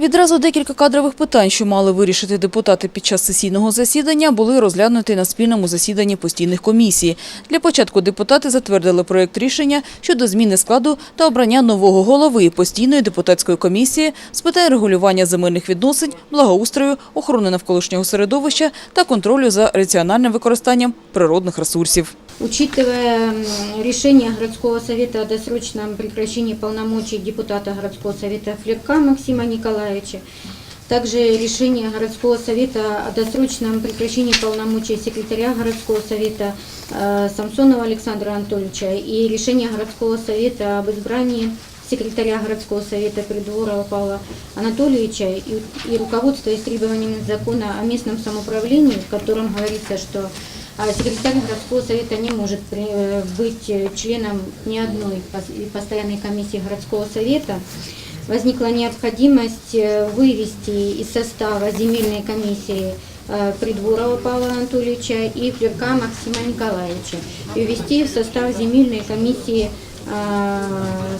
Відразу декілька кадрових питань, що мали вирішити депутати під час сесійного засідання, були розглянуті на спільному засіданні постійних комісій. Для початку депутати затвердили проєкт рішення щодо зміни складу та обрання нового голови постійної депутатської комісії з питань регулювання земельних відносин, благоустрою, охорони навколишнього середовища та контролю за раціональним використанням природних ресурсів. Учитывая решение городского совета о досрочном прекращении полномочий депутата городского совета Флерка Максима Николаевича, также решение городского совета о досрочном прекращении полномочий секретаря городского совета э, Самсонова Александра Анатольевича и решение городского совета об избрании секретаря городского совета Придворова Павла Анатольевича и, и руководствуясь требованиями закона о местном самоуправлении, в котором говорится, что а секретарь городского совета не может э, быть э, членом ни одной пос- постоянной комиссии городского совета. Возникла необходимость э, вывести из состава земельной комиссии Придворова Павла Анатольевича и Флерка Максима Николаевича и ввести в состав земельной комиссии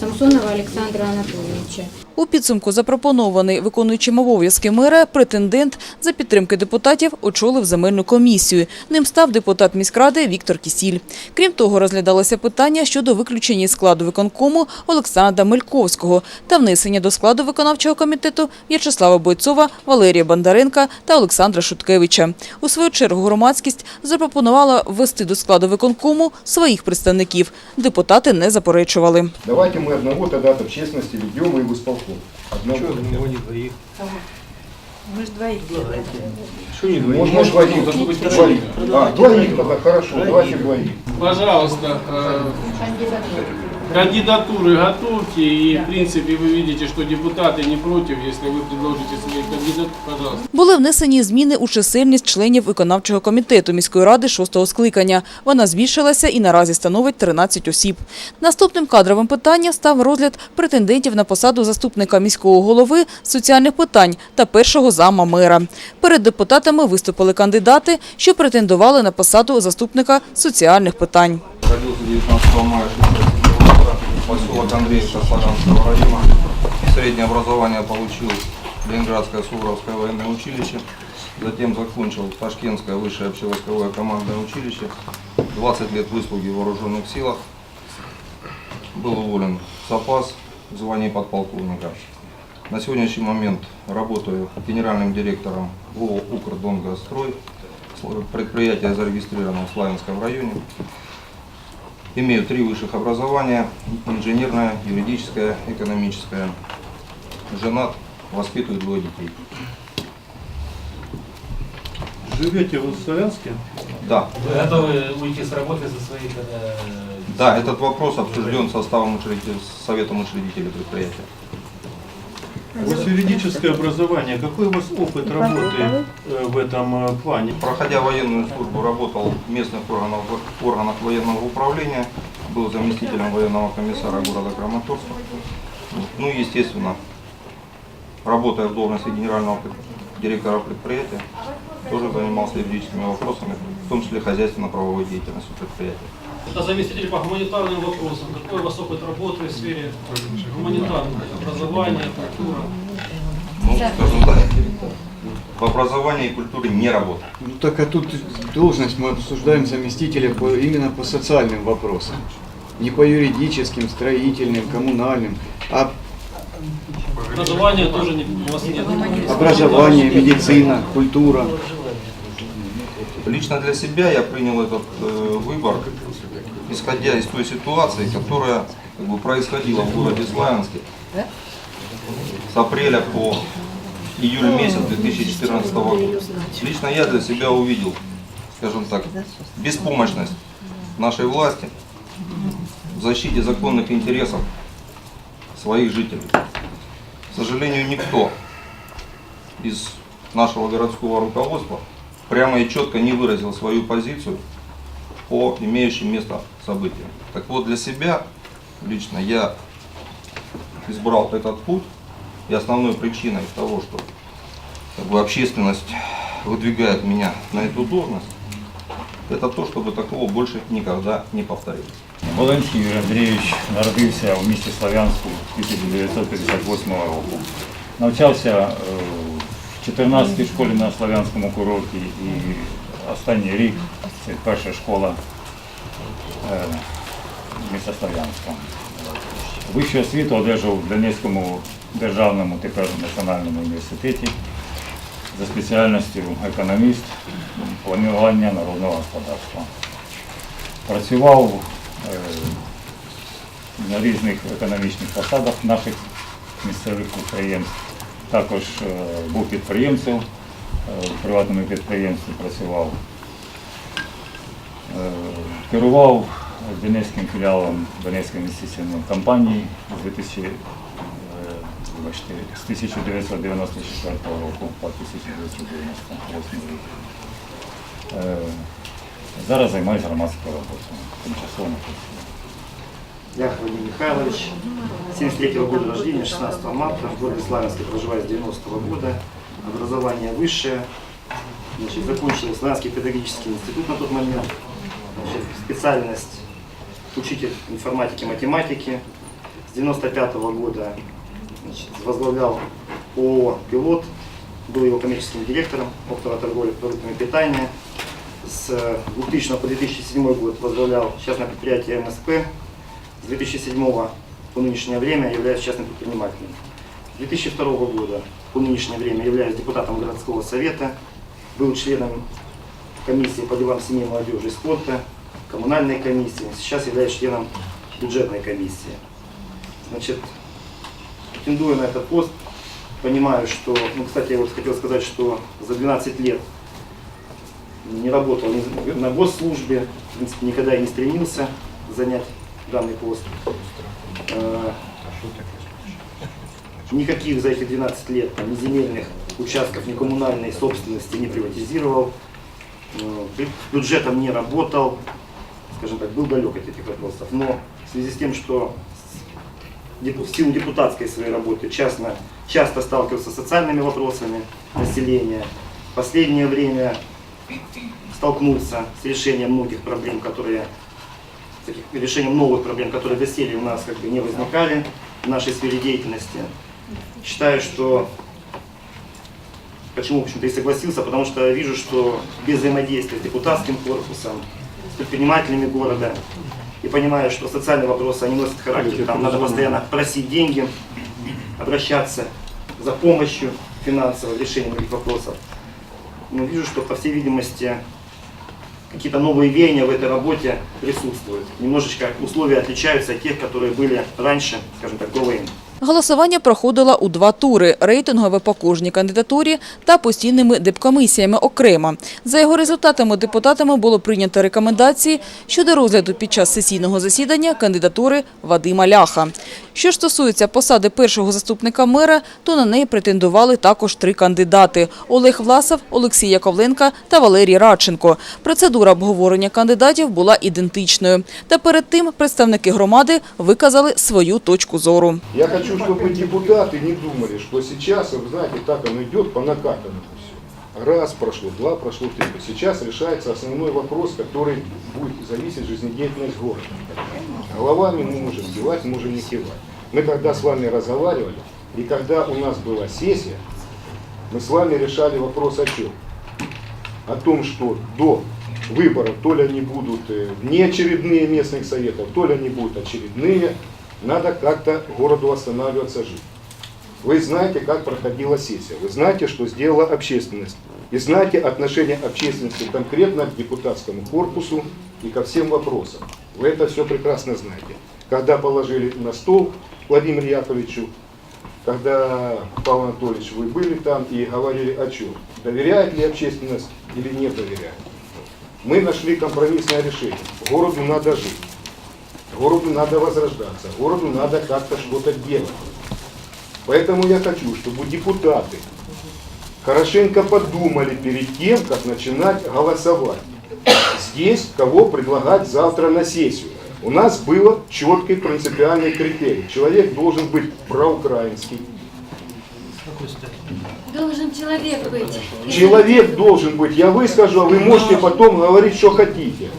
Самсонова Александра Анатольевича. У підсумку запропонований виконуючим обов'язки мера претендент за підтримки депутатів очолив земельну комісію. Ним став депутат міськради Віктор Кісіль. Крім того, розглядалося питання щодо виключення складу виконкому Олександра Мельковського та внесення до складу виконавчого комітету В'ячеслава Бойцова, Валерія Бондаренка та Олександра Шуткевича. У свою чергу громадськість запропонувала ввести до складу виконкому своїх представників. Депутати не заперечували. Давайте мы одного тогда от общественности ведем и в исполком. Одного. Одного не двоих. Мы же двоих. Что не двоих? Может, может, двоих. Двоих. А, двоих тогда хорошо, давайте двоих. Пожалуйста, э, кандидатуры готовьте, и в принципе вы видите, что депутаты не против, если вы предложите своих кандидатов, пожалуйста. Були внесені зміни у чисельність членів виконавчого комітету міської ради шостого скликання. Вона збільшилася і наразі становить 13 осіб. Наступним кадровим питанням став розгляд претендентів на посаду заступника міського голови з соціальних питань та першого зама мера. Перед депутатами виступили кандидати, що претендували на посаду заступника соціальних питань. Родился 19 мая 1967 года, поселок Андреевка Славянского района. Среднее образование получил Ленинградское Суворовское военное училище. Затем закончил Ташкентское высшее общевойсковое командное училище. 20 лет выслуги в вооруженных силах. Был уволен в запас в звании подполковника. На сегодняшний момент работаю генеральным директором ООО «Укрдонгострой». Предприятие зарегистрировано в Славянском районе. Имею три высших образования, инженерное, юридическое, экономическое. Женат, воспитываю двое детей. Живете вы в Славянске? Да, Вы готовы уйти с работы за свои э, да, этот вопрос обсужден составом учредителя, советом учредителей предприятия. У вас юридическое образование. Какой у вас опыт работы э, в этом э, плане? Проходя военную службу, работал в местных органах, органах военного управления, был заместителем военного комиссара города Краматорска. Ну и, естественно, работая в должности генерального директора предприятия, тоже занимался юридическими вопросами, в том числе хозяйственно-правовой деятельностью предприятия. Это заместитель по гуманитарным вопросам. Какой у вас опыт работы в сфере гуманитарного образования, культура? Ну, скажем так, в образовании и культуре не работал. Ну так а тут должность мы обсуждаем заместителя по, именно по социальным вопросам. Не по юридическим, строительным, коммунальным, а Образования тоже не, у вас нет. образование, медицина, культура. Лично для себя я принял этот э, выбор, исходя из той ситуации, которая как бы, происходила в городе Славянске с апреля по июль месяц 2014 года. Лично я для себя увидел, скажем так, беспомощность нашей власти в защите законных интересов своих жителей. К сожалению, никто из нашего городского руководства прямо и четко не выразил свою позицию по имеющим место событиям. Так вот, для себя лично я избрал этот путь, и основной причиной того, что как бы, общественность выдвигает меня на эту должность, это то, чтобы такого больше никогда не повторилось. Волинський Юрій Андрійович народився у місті Славянську 1958 року. Навчався е, в 14-й школі на Славянському курорті і останній рік це перша школа е, міста Славянська. Вищу освіту одержав в Донецькому державному тепер національному університеті за спеціальністю економіст планування народного господарства. Працював на різних економічних посадах наших місцевих підприємств. Також е, був підприємцем, е, в приватному підприємстві працював. Е, Керував Донецьким філіалом Донецької інвестиційної компанії з 2000, е, з 1994 року по 1998 рік. Зараз займаюся громадською роботою, тимчасово на посаді. Я Владимир Михайлович, 73 года рождения, 16 марта, в городе Славянске, проживаю с 90 года. Образование высшее, значит, закончил Славянский педагогический институт на тот момент. Значит, специальность учитель информатики, математики. С 95 года значит, возглавлял ООО «Пилот», был его коммерческим директором оптовой торговли продуктами питания. С 2000 по 2007 год возглавлял частное предприятие МСП, с 2007 по нынешнее время являюсь частным предпринимателем. С 2002 года по нынешнее время являюсь депутатом городского совета, был членом комиссии по делам семьи, молодежи и спорта, коммунальной комиссии, сейчас являюсь членом бюджетной комиссии. Значит, претендуя на этот пост, понимаю, что, ну, кстати, я вот хотел сказать, что за 12 лет не работал на госслужбе, в принципе, никогда и не стремился занять данный пост. Э, Никаких за эти 12 лет там, ни земельных участков, ни коммунальной собственности не приватизировал, Э, бю- бюджетом не работал, скажем так, был далек от этих вопросов. Но в связи с тем, что в силу депутатской своей работы часто, часто сталкивался с социальными вопросами населения, в последнее время столкнулся с решением многих проблем, которые таких- решением новых проблем, которые доселе у нас как бы не возникали в нашей сфере деятельности. Считаю, что почему, в общем-то, и согласился, потому что вижу, что без взаимодействия с депутатским корпусом, с предпринимателями города, и понимаю, что социальные вопросы, они носят характер, там надо постоянно просить деньги, обращаться за помощью финансовой в решении многих вопросов. Но вижу, что, по всей видимости, какие-то новые веяния в этой работе присутствуют. Немножечко условия отличаются от тех, которые были раньше, скажем так, до войны. Голосування проходило у два тури – рейтингове по кожній кандидатурі та постійними дипкомісіями окремо. За його результатами депутатами було прийнято рекомендації щодо розгляду під час сесійного засідання кандидатури Вадима Ляха. Що стосується посади першого заступника мера, то на неї претендували також три кандидати – Олег Власов, Олексій Яковленко та Валерій Радченко. Процедура обговорення кандидатів була ідентичною. Та перед тим представники громади виказали свою точку зору. Я хочу, чтобы депутаты не думали, что сейчас, вы знаете, так оно идет по накатанному все. Раз прошло, два прошло, три. Сейчас решается основной вопрос, который будет зависеть жизнедеятельность города. Головами мы можем кивать, можем не кивать. Мы когда с вами разговаривали, и когда у нас была сессия, мы с вами решали вопрос о чем? О том, что до выборов то ли они будут э, внеочередные местных советов, то ли они будут очередные, надо как-то городу останавливаться жить. Вы знаете, как проходила сессия, вы знаете, что сделала общественность, и знаете отношение общественности конкретно к депутатскому корпусу и ко всем вопросам. Вы это все прекрасно знаете. Когда положили на стол Владимиру Яковлевичу, когда, Павел Анатольевич, вы были там и говорили о чем? Доверяет ли общественность или не доверяет? Мы нашли компромиссное решение. Городу надо жить. Городу надо возрождаться, городу надо как-то что-то делать. Поэтому я хочу, чтобы депутаты хорошенько подумали перед тем, как начинать голосовать. Здесь кого предлагать завтра на сессию. У нас был четкий принципиальный критерий. Человек должен быть проукраинский, Должен человек быть. Человек должен быть, я выскажу, а вы можете потом говорить, что хотите.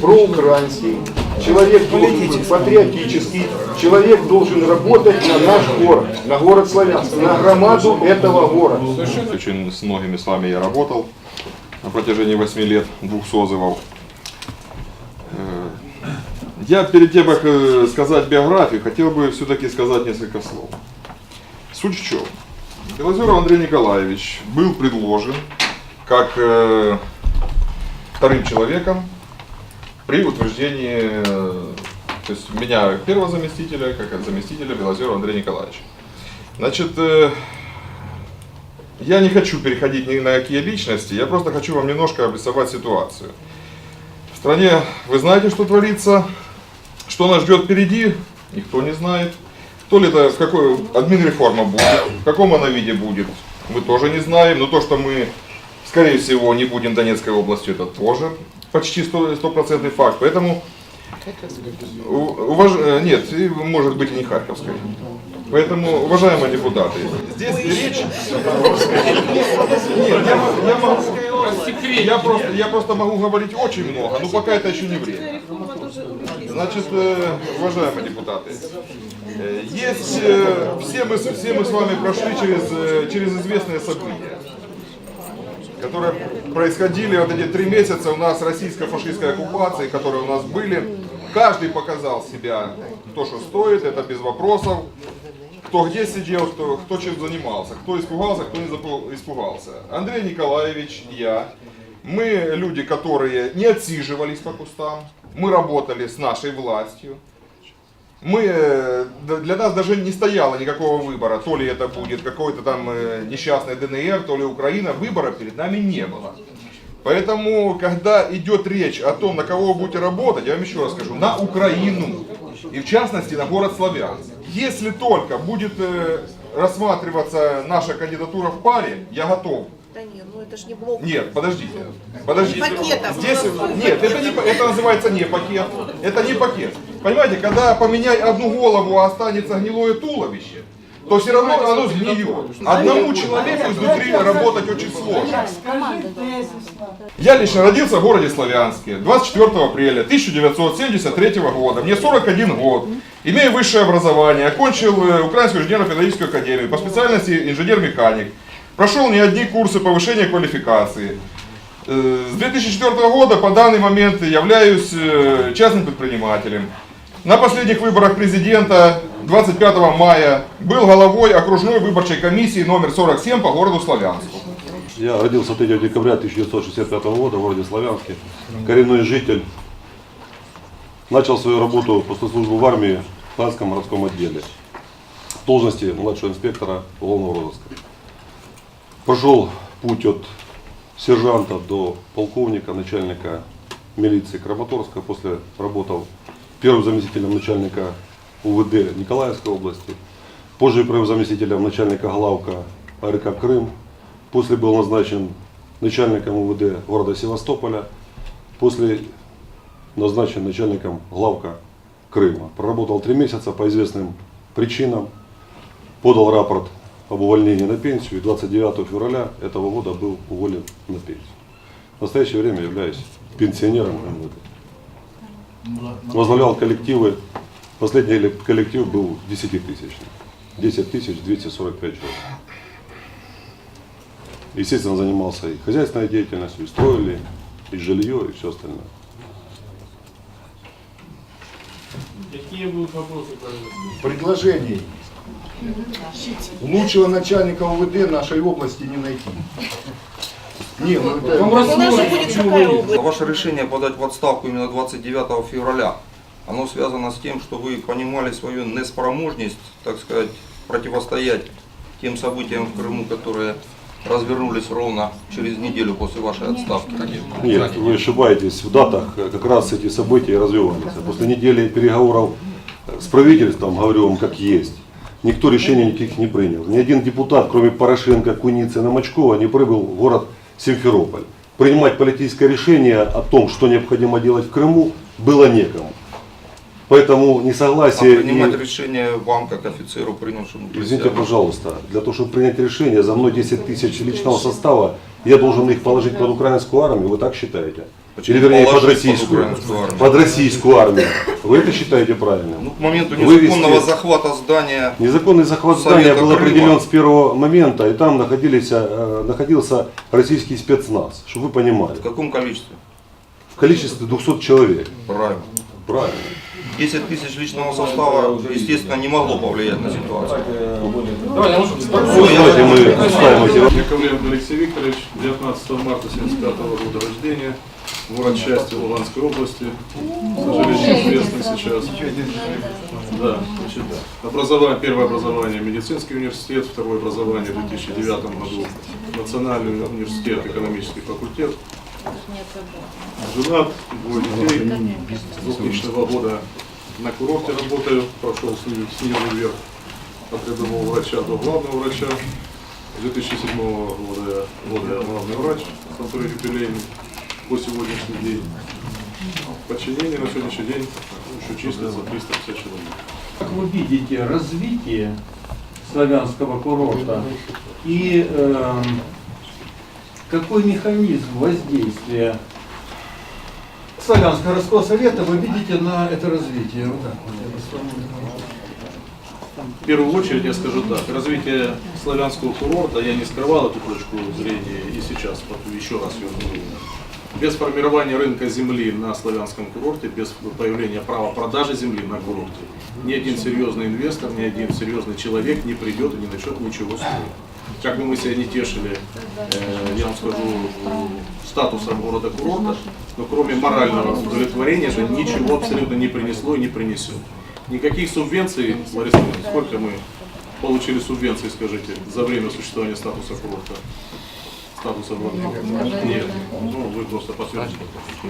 Проукраинский, человек должен быть патриотический, человек должен работать на наш город, на город Славянск, на громаду этого города. Очень с многими с вами я работал на протяжении 8 лет, двух созывов. Э, Я перед тем, как э, сказать биографию, хотел бы все-таки сказать несколько слов. Суть в чем? Белозеров Андрей Николаевич был предложен как э, вторым человеком при утверждении, э, то есть меня первого заместителя, как заместителя Белозерова Андрея Николаевича. Значит, э, я не хочу переходить ни на какие личности, я просто хочу вам немножко обрисовать ситуацию. В стране вы знаете, что творится, что нас ждет впереди, никто не знает. То ли это в какой админ-реформа будет, в каком она виде будет, мы тоже не знаем. Но то, что мы, скорее всего, не будем Донецкой областью, это тоже почти сто- стопроцентный факт. Поэтому, уваж... э, нет, может быть и не Харьковской. Поэтому, уважаемые депутаты, здесь речь... Нет, я, я могу... Я просто, я просто могу говорить очень много, но пока это еще не время. Значит, э, уважаемые депутаты, есть, э, все мы, все мы с вами прошли через, э, через известные события, которые происходили вот эти три месяца у нас российско-фашистской оккупации, которые у нас были. Каждый показал себя то, что стоит, это без вопросов. Кто где сидел, кто, кто чем занимался, кто испугался, кто не испугался. Андрей Николаевич, я, мы люди, которые не отсиживались по кустам, мы работали с нашей властью. Мы, э, для нас даже не стояло никакого выбора, то ли это будет какой-то там э, несчастный ДНР, то ли Украина, выбора перед нами не было. Поэтому, когда идет речь о том, на кого вы будете работать, я вам еще раз скажу, на Украину. И в частности на город Славянск. Если только будет э, рассматриваться наша кандидатура в паре, я готов. Да нет, ну это ж не блок. Нет, подождите. Подождите. Пакетом. Здесь, нет, это, не, это называется не пакет. Это не пакет. Понимаете, когда поменяй одну голову, а останется гнилое туловище, то все равно оно сгниет. Одному человеку изнутри работать очень сложно. Я лично родился в городе Славянске 24 апреля 1973 года. Мне 41 год. Имею высшее образование. Окончил э, Украинскую инженерно-педагогическую академию по специальности инженер-механик. Прошел не одни курсы повышения квалификации. Э, С 2004 года по данный момент являюсь э, частным предпринимателем. На последних выборах президента 25 мая был головой окружной выборчей комиссии номер 47 по городу Славянску. Я родился 3 декабря 1965 года в городе Славянске. Коренной житель. Начал свою работу после службы в армии в Славянском городском отделе. В должности младшего инспектора уголовного розыска. Прошел путь от сержанта до полковника, начальника милиции Краматорска. После работал первым заместителем начальника УВД Николаевской области. Позже первым заместителем начальника главка АРК Крым. После был назначен начальником УВД города Севастополя. После назначен начальником главка Крыма. Проработал три месяца по известным причинам. Подал рапорт об увольнении на пенсию и 29 февраля этого года был уволен на пенсию. В настоящее время являюсь пенсионером МВД. Возглавлял коллективы. Последний коллектив был 10 тысячный. 10 тысяч 245 человек. Естественно, занимался и хозяйственной деятельностью, и строили, и жилье, и все остальное. Какие будут вопросы, пожалуйста? Предложений. Лучшего начальника УВД нашей области не найти. Не, ну это... Какая область? Ваше решение подать в отставку именно 29 февраля, оно связано с тем, что вы понимали свою неспроможность, так сказать, противостоять тем событиям в Крыму, которые развернулись ровно через неделю после вашей отставки. Нет, вы ошибаетесь. В датах э, как раз эти события развивались. После недели переговоров э, с правительством, говорю вам как есть, никто решений никаких не принял. Ни один депутат, кроме Порошенко, Куницына, Мачкова, не прибыл в город Симферополь. Принимать политическое решение о том, что необходимо делать в Крыму, было некому. Поэтому А несогласие... принимать и- решение вам, как офицеру, принявшему Извините, присягу? пожалуйста, для того, чтобы принять решение, за мной 10 тысяч личного состава, я должен их положить под украинскую армию, вы так считаете? Почему Или вернее под под российскую, армию? под российскую армию. Вы это считаете правильным? Ну, к моменту Вывести- незаконного захвата здания Незаконный захват Совета здания был Крыма. определен с первого момента, и там находились, э, находился российский спецназ, чтобы вы понимали. в каком количестве? В количестве 200 человек. Правильно. Правильно. 10 тысяч личного состава, естественно, не могло повлиять на ситуацию. Давайте мы ставим эти вопросы. Яковлев Алексей Викторович, 19 марта 1975 года рождения, город счастья Луганской области, к сожалению, известный сейчас. Да, значит, образование, первое образование медицинский университет, второе образование в 2009 году Национальный университет, экономический факультет. Женат, двое детей, с 2000 года на курорте работаю, прошел снизу вверх от рядового врача до главного врача. С 2007 года, года я главный врач санатория юбилейный по сегодняшний день. Подчинение на сегодняшний день еще числится 350 человек. Как вы видите развитие славянского курорта и эм, какой механизм воздействия Славянского городского совета вы видите на это развитие? Вот так вот. В первую очередь я скажу так, развитие славянского курорта, я не скрывал эту точку зрения и сейчас еще раз ее говорю. Без формирования рынка земли на славянском курорте, без появления права продажи земли на курорте, ни один серьезный инвестор, ни один серьезный человек не придет и не начнет ничего строить. Как бы мы себя не тешили, э, я вам скажу, статусом города-курорта, но кроме морального удовлетворения же ничего абсолютно не принесло и не принесет. Никаких субвенций, Лариса сколько мы получили субвенций, скажите, за время существования статуса курорта? Статуса владельца? Нет. Ну, вы просто подтвердите.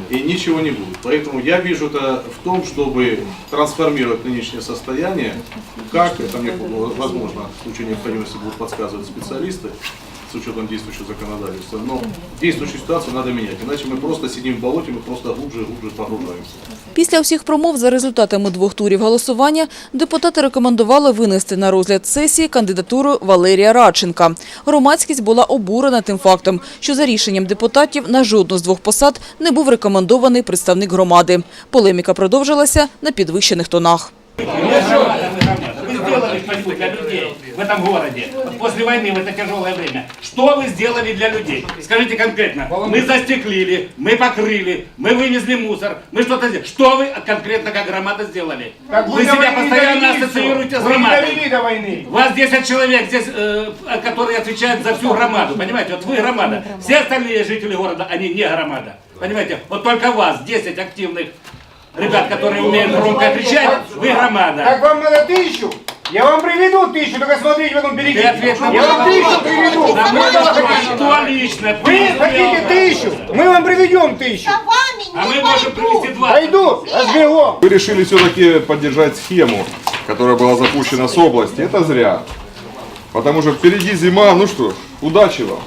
И ничего не будет. Поэтому я вижу это в том, чтобы трансформировать нынешнее состояние, как, это мне возможно, в случае необходимости будут подсказывать специалисты, с учетом действующего законодательства. Но действующую ситуацию надо менять, иначе мы просто сидим в болоте, мы просто глубже и глубже погружаемся. Після всіх промов за результатами двох турів голосування депутати рекомендували винести на розгляд сесії кандидатуру Валерія Радченка. Громадськість була обурена тим фактом, що за рішенням депутатів на жодну з двох посад не був рекомендований представник громади. Полеміка продовжилася на підвищених тонах. Людей в этом городе после войны, в это тяжелое время? Что вы сделали для людей? Скажите конкретно. Мы застеклили, мы покрыли, мы вывезли мусор, мы что-то сделали. Что вы конкретно как громада сделали? Вы себя постоянно ассоциируете с громадой. до войны. Вас 10 человек здесь, э, которые отвечают за всю громаду, понимаете? Вот вы громада. Все остальные жители города, они не громада. Понимаете? Вот только вас, 10 активных ребят, которые умеют громко кричать, вы громада. Как вам надо тысячу? Я вам приведу тысячу, только смотрите, потом. Ты ответ на Я вам тысячу приведу. Кто лично? Вы хотите тысячу? Мы вам приведем тысячу. А мы можем привести два. Пойду, разбегу. Вы решили все-таки поддержать схему, которая была запущена с области. Это зря. Потому что впереди зима. Ну что ж, удачи вам.